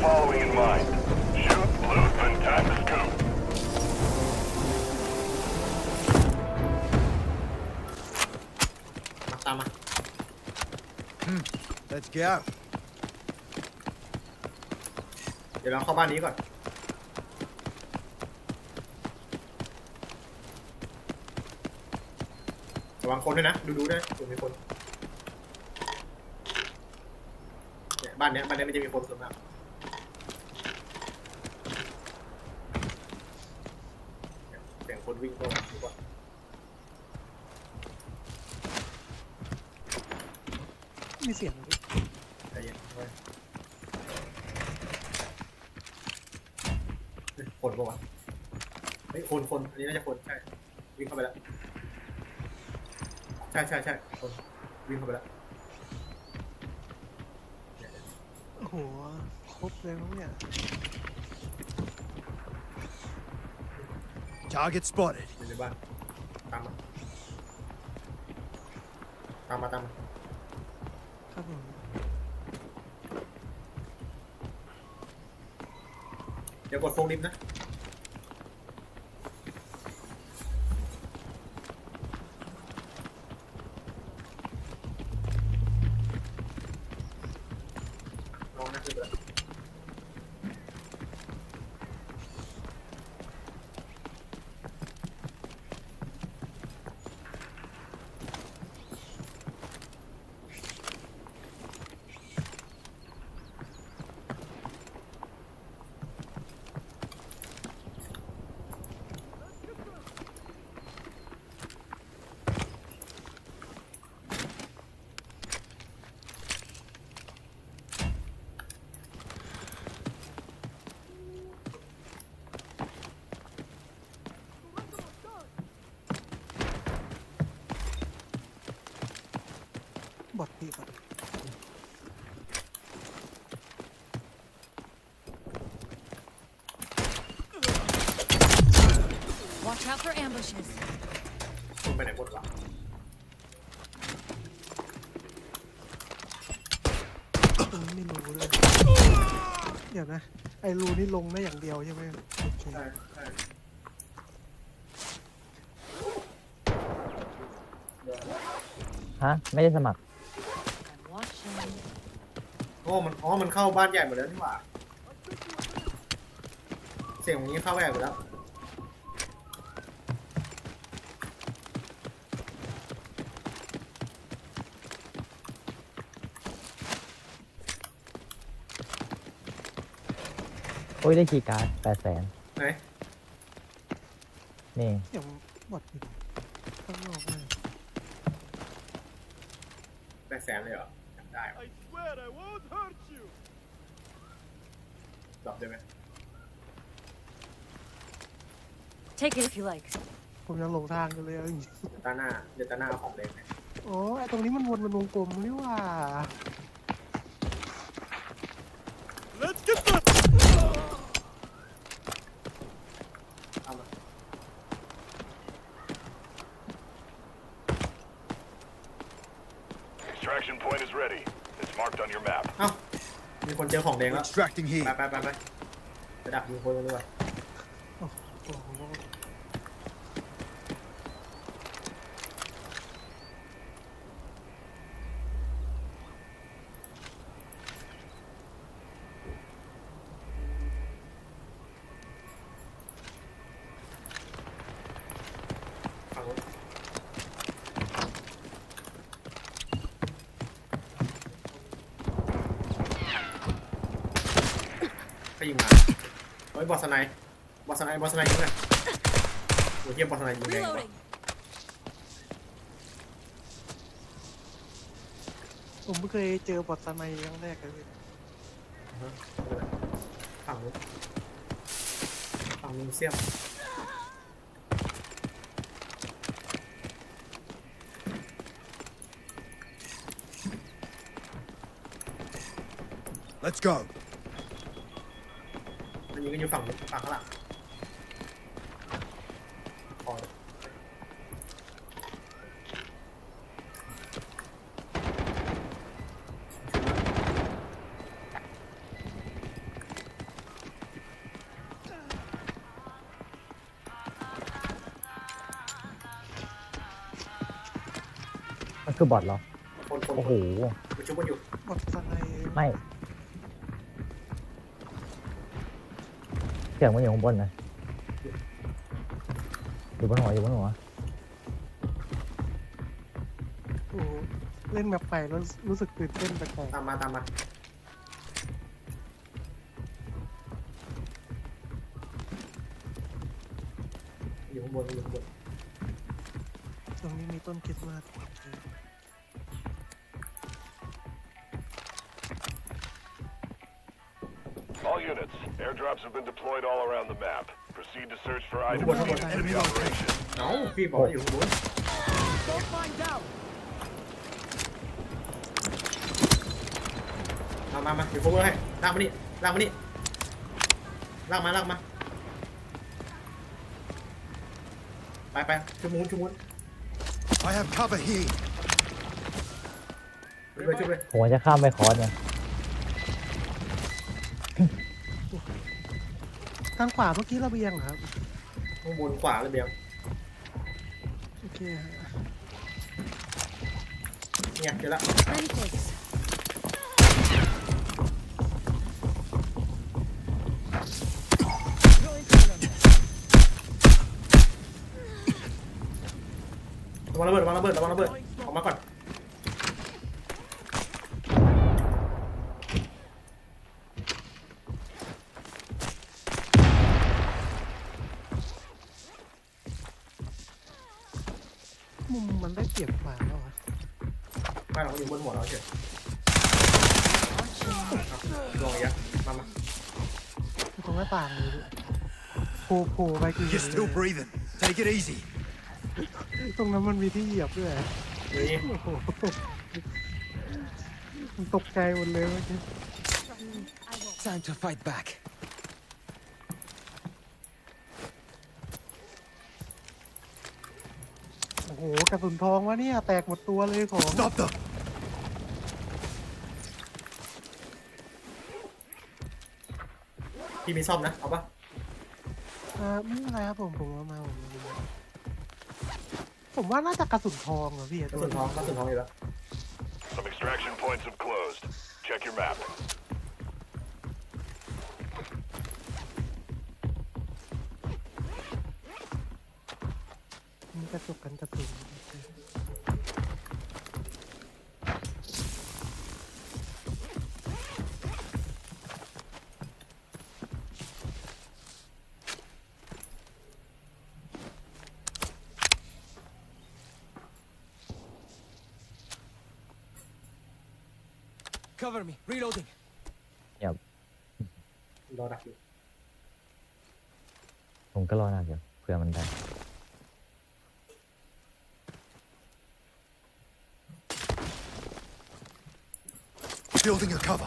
following in mind. Shoot, loot, and time to scoop. มาตามมา Let's get out. เดี๋ยวเราเข้าบ้านนี้ก่อน ระวังคนด้วยนะ ดูดูด้วยเผื่อมีคนเนี่ยบ้านเนี้ยบ้านเนี้ยมันจะมีคนส่วนมากเนี่ยเสียง คนวิ่งเข้ามาดูก่อนมีเสียงเลยใจเย็นไว้เฮ้ยคนปะวะเฮ้ยคนคนอันนี้น่าจะคนใช่ วิ่งเข้าไปแล้ว ใช่ใช่ใช่คนวิ่งเข้าไปแล้วโอ้โหครบเลยมั้งเนี่ย Target spotted. อยู่ในบ้านตามมา ตามมาตามมา ครับผม เดี๋ยวกดโฟงลิฟต์นะ น้องนะคือแบบ บอดพี่ครับ Watch out for ambushes. คุณไปไหนหมดวะตรงนี้มีรูด้วยเดี๋ยวนะ ไอ้รูนี่ลงได้อย่างเดียวใช่ไหมโอเคใช่ใช่ฮะ ไม่ได้สมัคร I'm watching. โอ้มันอ๋อมันเข้าบ้านใหญ่หมดแล้วนี่หว่าเสียงอย่างนี้เข้าใหญ่หมดแล้ว โอ้ยได้คีย์การ์ดแปดแสนไหนนี่อย่างบอดพี่ข้างนอกเลยแปดแสนเลยเหรอจำได้วะ I swear I won't hurt you. ตอบได้ไหม Take it if you like. ผมยังหลงทางกันเลยเอาอย่างงี้เดี๋ยวตาหน้าเดี๋ยวตาหน้าเอาของเล่นให้โอ้ไอ้ตรงนี้มันวนเป็นวงกลมนี่หว่า Let's get this. เอามา Extraction point is ready. It's marked on your map. เอ้า มีคน เจอของแดง We're แล้ว extracting ไป heat. ไปไปไปไปดักยิงคนกันดีกว่า โอ้โห ฝั่งนู้น ไปยิงมาเฮ้ยบอสสไนป์บอสสไนป์บอสสไนป์ยิงเลยโอ้ยเทียบบอสสไนป์ยิงแรงกว่า Reloading. ผมเพิ่งเคยเจอบอดสไนครั้งแรกเลยพี่ฝั่งนู้นฝั่งมิวเซียม ยืนกันอยู่ฝั่งนู้นฝั่งข้างหลังพอเลยนคือบอดเหรอโอ้โห คนชุบกันอยู่ หมดสไนไม่ สียงมันอยู่ข้างบนนะอยู่บนหัวอยู่บนหัวโอ้โหเล่นแบบไปแล้วรู้สึกตื่นเต้นแปลกตามมาตามมาอยู่ข้างบนอยู่ข้างบน ๆตรงนี้มีต้นคริสต์มาส airdrops have been deployed all around the map. Proceed to search for items What, what, needed what? for the operation. เอ้าพี่บอกว่าอยู่ข้างบนมามามาเดี๋ยวโคเวอร์ให้ลากมานี่ลากมานี่ลากมาลากมา ไปไปชุบมุ้นชุบมุ้น I have cover here. ชุบเลยชุบเลยผมจะข้ามไปคอร์สเนี่ย ทางขวาเมื่อกี้ระเบียงเหรอครับ ข้างบนขวาเลยเบียงโอเคฮะเนี่ยเจอละ Many thanks. ระวังระเบิดระวังระเบิดระวังระเบิดออกมาก่อน มุ มมันได้เปรียบกว่าแล้วอะบ้านเราอยู่บนหัวเราเฉยลงอีกอะมามาอยู่ตรงหน้าต่างเลยพี่โผล่โผล่ไปกี่ You're still breathing. Take it easy. ตรงนั้นมันมีที่เหยียบด้วยนี่โอ้โหมันตกใจหมดเลยเมื่อกี้ Time to fight back. โอ้โห กระสุนทองวะเนี่ย แตกหมดตัวเลยของ Stop them. พี่มีซ่อมนะ เอาปะอ่าไม่เป็นไรครับผมผมเอามาผมเอามาผมว่าน่าจะกระสุนทองเหรอพี่กระสุนทองกระสุนทองอยู่แล้ว Some extraction points have closed. Check your map. มีกระสุนกันกระสุน Cover me. Reloading. รอดักอยู่ผมก็รอหนักอยู่เผื่อมันได้ Building a cover.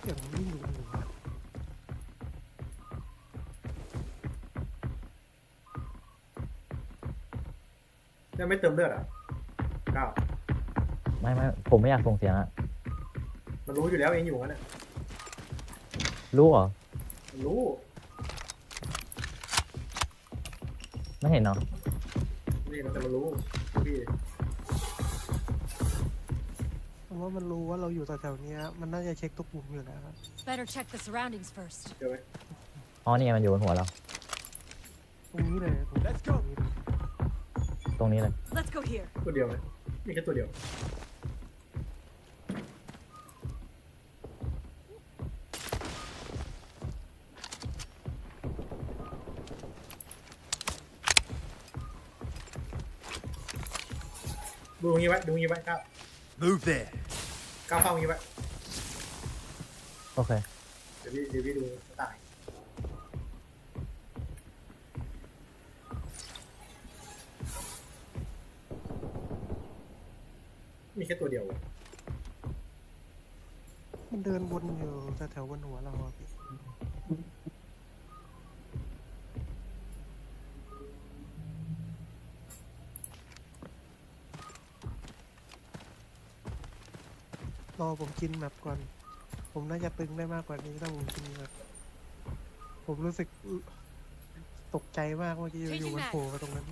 เสียงวิ่งอยู่หนูอะยังไม่เติมเลือดอะเก้าไม่ไม่ผมไม่อยากส่งเสียงอะมันรู้อยู่แล้วเองอยู่งั้นน่ะ รู้เหรอมันรู้ไม่เห็นเนาะนี่มันแต่มันรู้พี่ผมว่ามันรู้ว่าเราอยู่แถวๆเนี้ยมันน่าจะเช็คทุกมุมอยู่แล้วครับ Better check the surroundings first. เจอไหมอ๋อนี่ไงมันอยู่บนหัวเรา ตรงนี้เลยตรงนี้ Let's go ตรงนี้เลยตรงนี้เลย Let's go here. ตัวเดียวเลยมีแค่ตัวเดียว ดูตรงนี้ไว้ ดูตรงนี้ไว้ก้าว Move there. ก้าวเฝ้าตรงนี้ไว้ โอเค เดี๋ยวพี่เดี๋ยวพี่ดูหน้าต่างมีแค่ตัวเดียวมันเดินวนอยู่แถวๆบนหัวเราอะพี่ อผมกินแมปก่อน ผมน่าจะตึงได้มากกว่านี้ถ้าผมกินแมปผมรู้สึกตกใจมากเมื่อกี้อยู่ๆมันโผล่มาตรงนั้น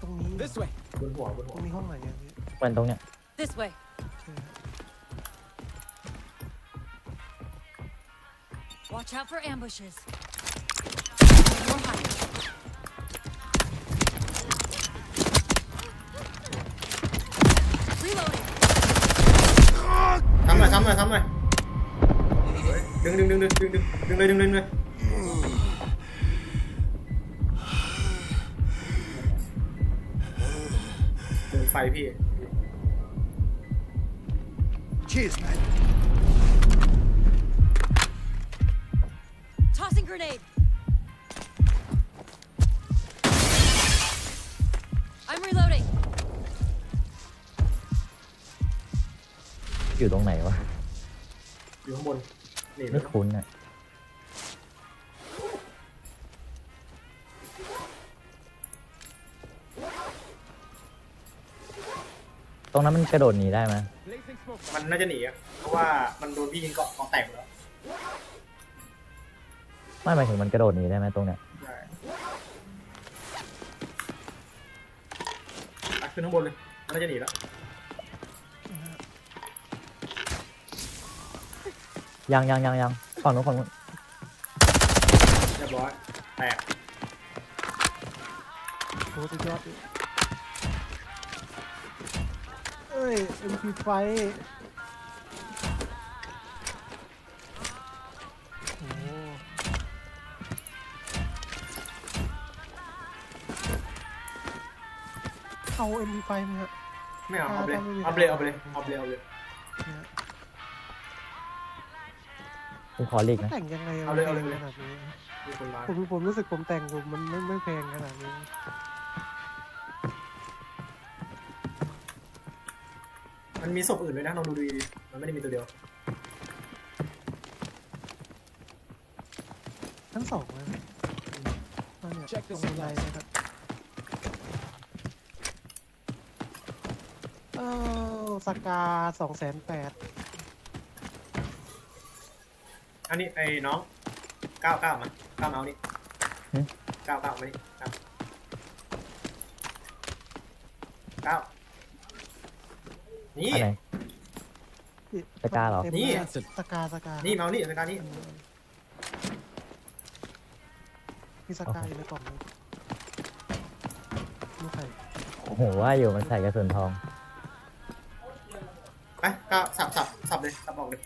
ตรงนี้ This way. บนหัวบนตหัรวงนี้ห้องไหนอะพี่เหมือนตรงเนี้ย This way. Watch out for ambushes. More high. Reloading. ซ้ำหน่อยซ้ำหน่อยซ้ำหน่อยดึงดึงดึงดึงดึงดึงดึงเลยดึงเลยดึงเลยดึงไฟพี่ Cheers, man. Tossing grenade. I'm reloading. อยู่ตรงไหนวะ อยู่ข้างบนนี่ไม่คุ้นอะ ตรงนั้นมันกระโดดหนีได้ไหม Blazing smoke. มันน่าจะหนีอะเพราะว่ามันโดนพี่ยิงเกาะเกาะแตกแล้ว ไม่หมายถึงมันกระโดดหนีได้ไหมตรงเนี้ยตักขึ้นข้างบนเลยมันน่จะหนีแล้วยังยังยังยังฝั่งนู้นฝั่งนู้นเรียบร้อยแตกโหสุดยอดดเอ้ย MP5 เอา MP ไฟไหมครับไม่เอาเอาไปเลยอ่าเอาไปเลยเอาไปเลยเอาไปเลยเอาไปเลยเนี่ยผมขอหลีกนะ แต่งยังไงเอาเลยเอาเลยแพงขนาดนี้มีคนมาผมผมรู้สึกผมแต่งผมมันไม่ไม่แพงขนาดนี้มันมีศพอื่นด้วยนะลองดูดีๆมันไม่ได้มีตัวเดียวทั้งสองเลยอันเนี่ย Check ตร this งบันได out. นะครับเออ สกาสองแสนแปดอันนี้ไอ้น้องก้าวก้าวมาก้าวมาเอานี่ก้าวก้าวมานี่ก้าวก้าวนี่ อะไร สกาเหรอ นี่ สกาสกานี่มาเอานี่สการนี่มีสกาอยู่ในกล่องนี้ไม่ใส่โอ้โหว่าอยู่มันใส่กระสุนทองไป ก้าวสับสับสับเลยสับออกเลย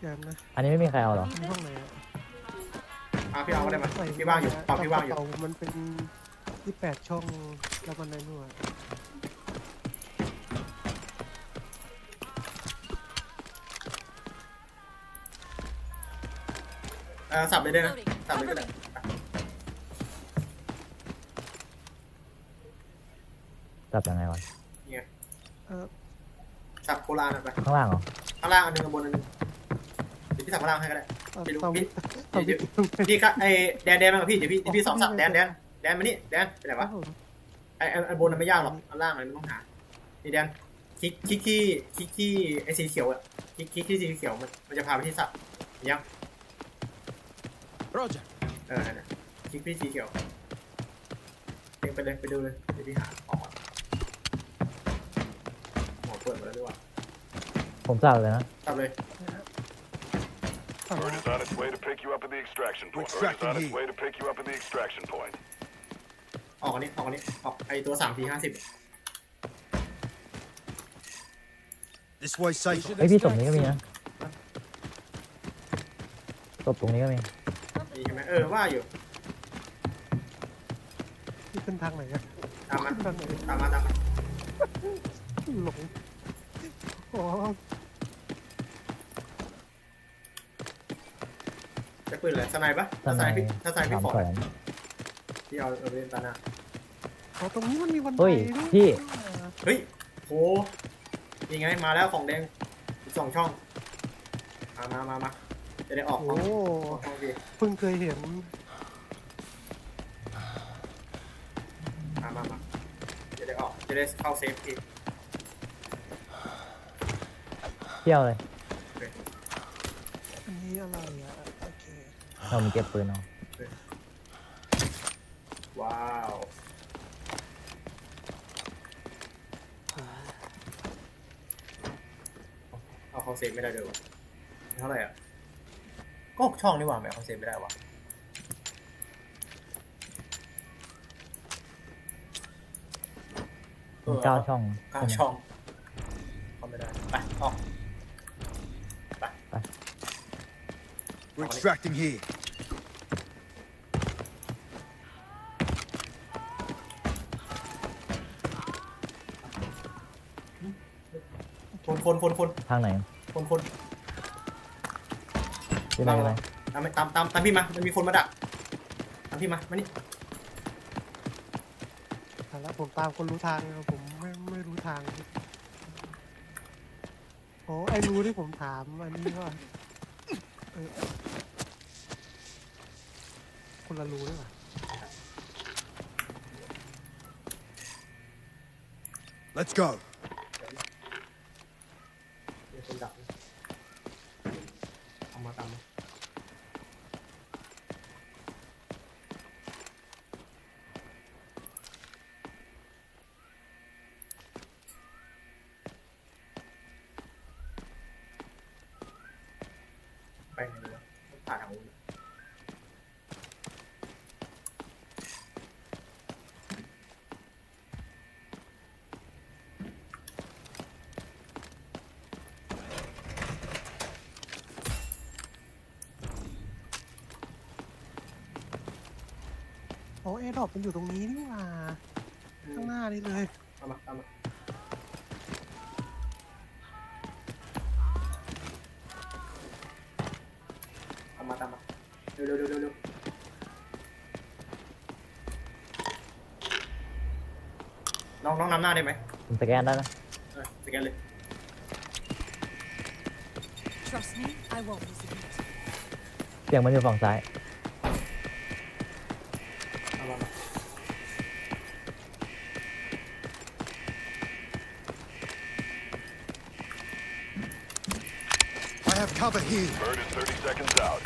เดี๋ยวนะอันนี้ไม่มีใครเอาเหรอ มีห้องไหนอะอะพี่เอาก็ได้มาใส่พี่ว่างอยู่ปรับพี่ว่างอยู่ กระเป๋มันเป็นที่แปดช่องแล้วมันในนู่นอะเออสับเลยได้นะ Reloading. สับเลย Cover ก็ได้ me. จับยังไงวะนี่ไงเออ สับโคราณอะไปข้างล่างเหรอข้างล่างอันหนึงข้างบนอันหนึงเดี๋ยวพี่สับข้างล่างให้ก็ได้เอาไม่รู้เอาพี่เอาเดี๋ยวพี่ก็ไอแดนแดนมากับพี่เดี๋ยวพี่เดี๋ยวพี่สองสับแดนแดนแดนมานี่แดนไปไหนครัวะบผมไอไอ้ไอบนมันไม่ยากหรอกอันล่างอะไรไม่ต้องหานี่แดนคลิกคลิกที่คลิกที่ไอสีเขียวอะคลิกคลิกที่สีเขียวมันมันจะพาไปที่สับเห็นยัง Roger. เออนั่นน่ะคลิกที่สีเขียวเองไปเลยไปดูเลยเดี๋ยวพี่หาออกก่อนหมอเปิดมาแล้วด้วยว่ะผมจับเลยนะสับเลยฝั่ง Bird นะ is on its way to pick you up at the extraction point. Bird is extracting on its heat. way to pick you up at the extraction point. ออกอันนี้ออกอันนี้ออกไอตัวสามทีห้าสิบ This way safe. ไอยพี่ศพนี้ก็มีนะศพตรงนี้ก็มีนี่ใช่ไหมเออว่าอยู่ที่ขึ้นทางไหนอะตามมาขึ้นทางไหนตามมาตามมาหลง อ๋อจะปืนอะไรสไนปะทถ้าสนายไนพี่ถ้าสไนพี่สามฟอร์แขดวนพี่เอาเอาไปเล่นตาหน้าอ๋อตรงนี้มันมีวันไดเฮ้ยด้วยพี่ เฮ้ยโหนี่ไงมาแล้วของแดงอีกสองช่อง มามามามาจะได้ออกโอ้ห้องห้องดีเพิ่งเคยเห็นมามามาจะได้ออกจะได้เข้าเซฟที เที่ยวเลยอันนี้อะไรอะโอเคเรามีเก็บปืนเอาว้าวเอาเข้าเซฟไม่ได้เลยวะเท่าไหร่อะก็หกช่องนี่หว่าไม่เอาเข้าเซฟไม่ได้วะมีเก้าช่องเก้าใไหมช่อง We're extracting here. คนคนคนคนทางไหนคนคนที่ไหนอะไรตามตามตามตามพี่มา มันมีคนมาดัก ตามพี่มา มานี่แต่แล้วผมตามคนรู้ทางนะผมไม่ไม่รู้ทางโอ้ไอ้รู้ที่ผมถามอันนี้ก็เออ คนละรู้ด้วยว่ะ Let's go. มีคนดักเอามาตามมาไปไหนดีวะต้องผ่านทางนู้น โอ้เอดอบมันอยู่ตรงนี้นี่หว่าข้างหน้านี่เลยตามมาตามมาตามมาตามมาเร็วเร็วเร็วเร็วเร็วน้องน้องนำหน้าได้ไหมผมสแกนได้นะเออสแกนเลย Trust me, I won't hesitate. เสียงมันอยู่ฝั่งซ้าย cover here. Bird is 30 seconds out.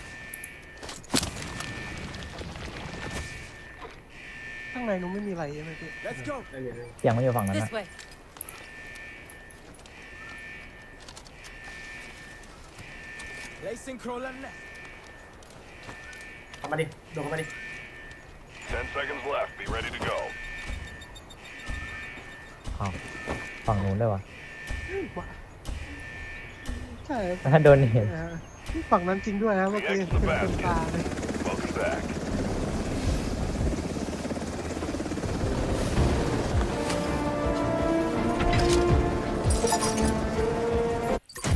ข้างในนู้นไม่มีอะไรใช่ไหมพี่ Let's go. ได้เลยได้เลย เสียงมันอยู่ฝั่งนั้น This นะ way. Placing crawler net. เข้ามาดิโดดเข้ามาดิ 10 seconds left. Be ready to go. อ้าวฝั่งนู้นด้วยวะ ใ ช่ถ้าโดนเห็น ฝั่งนั้นจริงด้วยนะเมื่อกี้เป็นเต็มตาเลย Welcome back.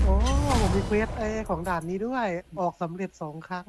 โอ้ผมมีเควสไอของด่านนี้ด้วย ออกสำเร็จสองครั้ง